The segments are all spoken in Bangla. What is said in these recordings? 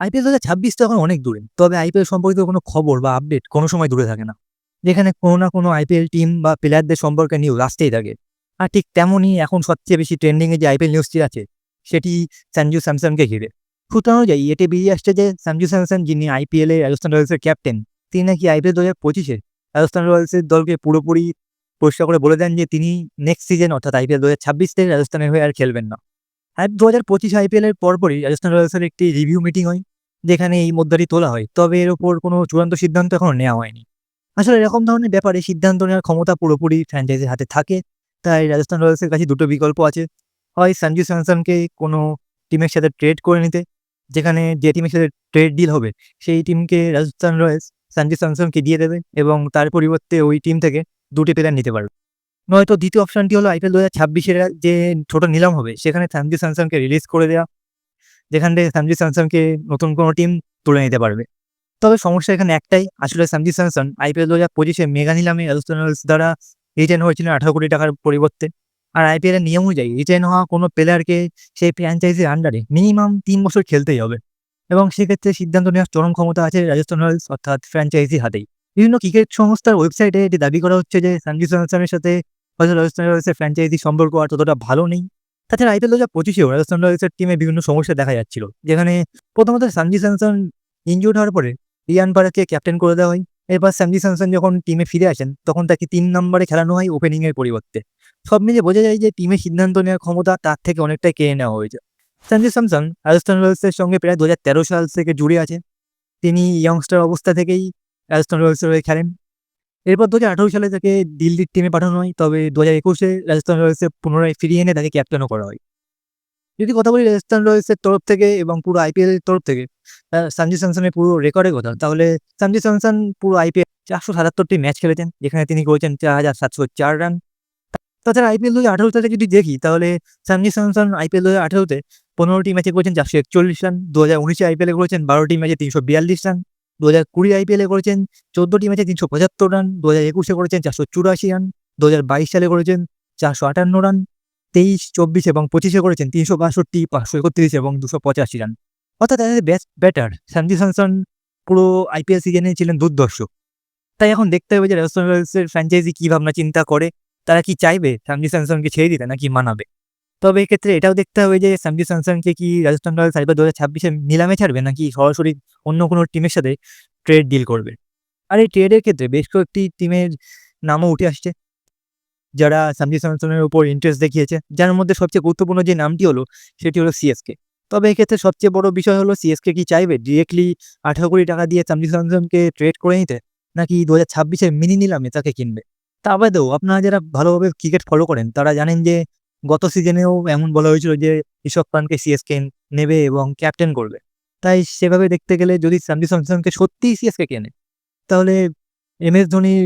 আইপিএল দু হাজার ছাব্বিশ তো এখন অনেক দূরে। তবে আইপিএল সম্পর্কিত কোনো খবর বা আপডেট কোনো সময় দূরে থাকে না। যেখানে কোনো না কোনো আইপিএল টিম বা প্লেয়ারদের সম্পর্কে নিউজ আসতেই থাকে। আর ঠিক তেমনই এখন সবচেয়ে বেশি ট্রেন্ডিংয়ে যে আইপিএল নিউজটি আছে, সেটি সঞ্জু স্যামসনকে ঘিরে। সূত্র অনুযায়ী এটি বেরিয়ে আসছে যে সঞ্জু স্যামসন, যিনি আইপিএলে রাজস্থান রয়্যালসের ক্যাপ্টেন তিনি নাকি আইপিএল দু হাজার পঁচিশে রাজস্থান রয়্যালসের দলকে পুরোপুরি পরিষ্কার করে বলে দেন যে তিনি নেক্সট সিজন অর্থাৎ আইপিএল দু হাজার ছাব্বিশ থেকে রাজস্থানের হয়ে আর খেলবেন না। আর দু হাজার পঁচিশ আইপিএলের পরপরই রাজস্থান রয়্যালসের একটি রিভিউ মিটিং হয়। যেখানে এই মুদ্রাটি তোলা হয়। তবে এর ওপর কোনো চূড়ান্ত সিদ্ধান্ত এখনও নেওয়া হয়নি। আসলে এরকম ধরনের ব্যাপারে সিদ্ধান্ত নেওয়ার ক্ষমতা পুরোপুরি ফ্র্যাঞ্চাইজির হাতে থাকে। তাই রাজস্থান রয়্যালসের কাছে দুটো বিকল্প আছে। হয় সঞ্জু স্যামসনকে কোনো টিমের সাথে ট্রেড করে নিতে, যেখানে যে টিমের সাথে ট্রেড ডিল হবে, সেই টিমকে রাজস্থান রয়্যালস সঞ্জু স্যামসনকে দিয়ে দেবে এবং তার পরিবর্তে ওই টিম থেকে দুটি প্লেয়ার নিতে পারবে। নয়তো দ্বিতীয় অপশনটি হলো আইপিএল দু হাজার যে ছোট নিলাম হবে, সেখানে সঞ্জু স্যামসনকে রিলিজ করে দেওয়া যেখান থেকে সঞ্জু স্যামসনকে নতুন কোনো টিম তুলে নিতে পারবে। তবে সমস্যা এখানে একটাই, আসলে স্যামজি স্যামসন আইপিএল দু হাজার পঁচিশে মেগা নিলামে রয়্যালস দ্বারা রিটার্ন হয়েছিলেন আঠারো কোটি টাকার পরিবর্তে। আর আইপিএল এর নিয়ম অনুযায়ী রিটার্ন হওয়া কোনো প্লেয়ারকে সেই ফ্র্যাঞ্চাইজির আন্ডারে মিনিমাম তিন বছর খেলতেই হবে। এবং সেক্ষেত্রে সিদ্ধান্ত নেওয়ার চরম ক্ষমতা আছে রাজস্থান রয়্যালস অর্থাৎ ফ্র্যাঞ্চাইজির হাতেই। বিভিন্ন ক্রিকেট সংস্থার ওয়েবসাইটে এটি দাবি করা হচ্ছে যে সঞ্জু স্যামসনের সাথে হয়তো রাজস্থান রয়্যালসের ফ্র্যাঞ্চাইজি সম্পর্ক আর ততটা ভালো নেই। তাছাড়া আইপিএল দু হাজার পঁচিশেও রাজস্থান রয়্যালসের টিমে বিভিন্ন সমস্যা দেখা যাচ্ছিল। যেখানে প্রথমত সঞ্জু স্যামসন ইনজুর্ড হওয়ার পরে রিয়ান পারাকে ক্যাপ্টেন করে দেওয়া হয়। এরপর সঞ্জু স্যামসন যখন টিমে ফিরে আসেন, তখন তাকে তিন নম্বরে খেলানো হয় ওপেনিংয়ের পরিবর্তে। সব মিলিয়ে বোঝা যায় যে টিমের সিদ্ধান্ত নেওয়ার ক্ষমতা তার থেকে অনেকটাই কেড়ে নেওয়া হয়েছে। সঞ্জু স্যামসন রাজস্থান রয়্যালসের সঙ্গে প্রায় দু হাজার তেরো সাল থেকে জুড়ে আছে তিনি ইয়ংস্টার অবস্থা থেকেই রাজস্থান রয়্যালসের হয়ে খেলেন। এরপর দু হাজার আঠারো সালে তাকে দিল্লির টিমে পাঠানো হয়। তবে দু হাজার একুশে রাজস্থান রয়্যালসে পুনরায় ফিরিয়ে এনে তাকে ক্যাপ্টেনও করা হয়। যদি কথা বলি রাজস্থান রয়্যালসের তরফ থেকে এবং পুরো আইপিএল তরফ থেকে সঞ্জু স্যামসনের পুরো রেকর্ডের কথা, তাহলে সঞ্জু স্যামসন পুরো আইপিএল চারশো সাতাত্তরটি ম্যাচ খেলেছেন, যেখানে তিনি করেছেন চার হাজার সাতশো চার রান তাছাড়া আইপিএল দু হাজার আঠারো সালে যদি দেখি, তাহলে সঞ্জু স্যামসন আইপিএল দু হাজার আঠারোতে পনেরোটি ম্যাচে করেছেন চারশো একচল্লিশ রান দু হাজার উনিশে আইপিএলে করেছেন বারোটি ম্যাচে তিনশো বিয়াল্লিশ রান দু হাজার কুড়ি আইপিএলে করেছেন চোদ্দোটি ম্যাচে তিনশো পঁচাত্তর রান দু হাজার একুশে করেছেন চারশো চুরাশি রান দু হাজার বাইশ সালে করেছেন চারশো আটান্ন রান, তেইশ, চব্বিশ এবং পঁচিশে করেছেন তিনশো বাষট্টি, পাঁচশো একত্রিশ এবং দুশো পঁচাশি রান। অর্থাৎ তাদের বেস্ট ব্যাটার সঞ্জু স্যামসন পুরো আইপিএল সিজনে ছিলেন দুর্দর্শ তাই এখন দেখতে হবে যে রাজস্থান রয়্যালসের ফ্র্যাঞ্চাইজি কী ভাবনা চিন্তা করে, তারা কি চাইবে? সঞ্জু স্যামসনকে ছেড়ে দিতে নাকি মানাবে? তবে এক্ষেত্রে এটাও দেখতে হবে যে সঞ্জু স্যামসনকে কি রাজস্থান রয়্যালস আইপিএল দু হাজার ছাব্বিশে নিলামে ছাড়বে নাকি সরাসরি অন্য কোনো টিমের সাথে ট্রেড ডিল করবে? আর এই ট্রেডের ক্ষেত্রে বেশ কয়েকটি টিমের নামও উঠে আসছে, যারা সঞ্জু স্যামসনের উপর ইন্টারেস্ট দেখিয়েছে, যার মধ্যে সবচেয়ে গুরুত্বপূর্ণ যে নামটি হলো, সেটি হলো সিএসকে তবে এক্ষেত্রে সবচেয়ে বড় বিষয় হলো সিএসকে কি চাইবে? ডিরেক্টলি আঠারো কোটি টাকা দিয়ে সঞ্জু স্যামসনকে ট্রেড করে নিতে, নাকি দু হাজার ছাব্বিশের মিনি নিলামে তাকে কিনবে? তা বাদেও আপনারা যারা ভালোভাবে ক্রিকেট ফলো করেন, তারা জানেন যে গত সিজনেও এমন বলা হয়েছিল যে ঋষভ পানকে সিএসকে নেবে এবং ক্যাপ্টেন করবে। তাই সেভাবে দেখতে গেলে যদি সঞ্জু স্যামসনকে সত্যিই সিএসকে কেনে, তাহলে এম এস ধোনির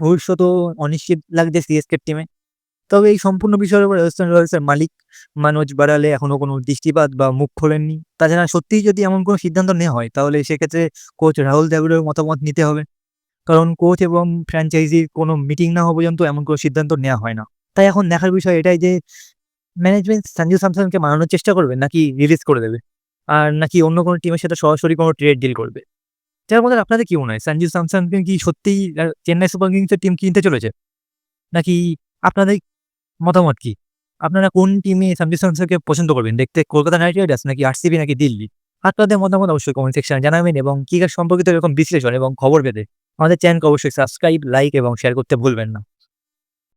ভবিষ্যৎও অনিশ্চিত লাগছে সিএসকে টিমে তবে এই সম্পূর্ণ বিষয়ের উপর রাজস্থান রয়্যালসের মালিক মানোজ বারালে এখনও কোনো দৃষ্টিপাত বা মুখ খোলেননি। তাছাড়া সত্যিই যদি এমন কোনো সিদ্ধান্ত নেওয়া হয়, তাহলে সেক্ষেত্রে কোচ রাহুল দ্রাবিড়ের মতামত নিতে হবে। কারণ কোচ এবং ফ্র্যাঞ্চাইজির কোনো মিটিং না হওয়া পর্যন্ত এমন কোনো সিদ্ধান্ত নেওয়া হয় না। তাই এখন দেখার বিষয় এটাই যে ম্যানেজমেন্ট সঞ্জু স্যামসনকে মানানোর চেষ্টা করবে নাকি রিলিজ করে দেবে? আর নাকি অন্য কোনো টিমের সাথে সরাসরি কোনো ট্রেড ডিল করবে? যার মধ্যে আপনাদের কি মনে হয়? সঞ্জু স্যামসনকে কি সত্যিই চেন্নাই সুপার কিংসের টিম কিনতে চলেছে? নাকি আপনাদের মতামত কি? আপনারা কোন টিমে সঞ্জু স্যামসনকে পছন্দ করবেন? দেখতে কলকাতা নাইট রাইডার্স নাকি আরসিবি নাকি দিল্লি? আপনাদের মতামত অবশ্যই কমেন্ট সেকশনে জানাবেন এবং ক্রিকেট সম্পর্কিত এরকম বিশ্লেষণ এবং খবর পেতে আমাদের চ্যানেলকে অবশ্যই সাবস্ক্রাইব লাইক এবং শেয়ার করতে ভুলবেন না।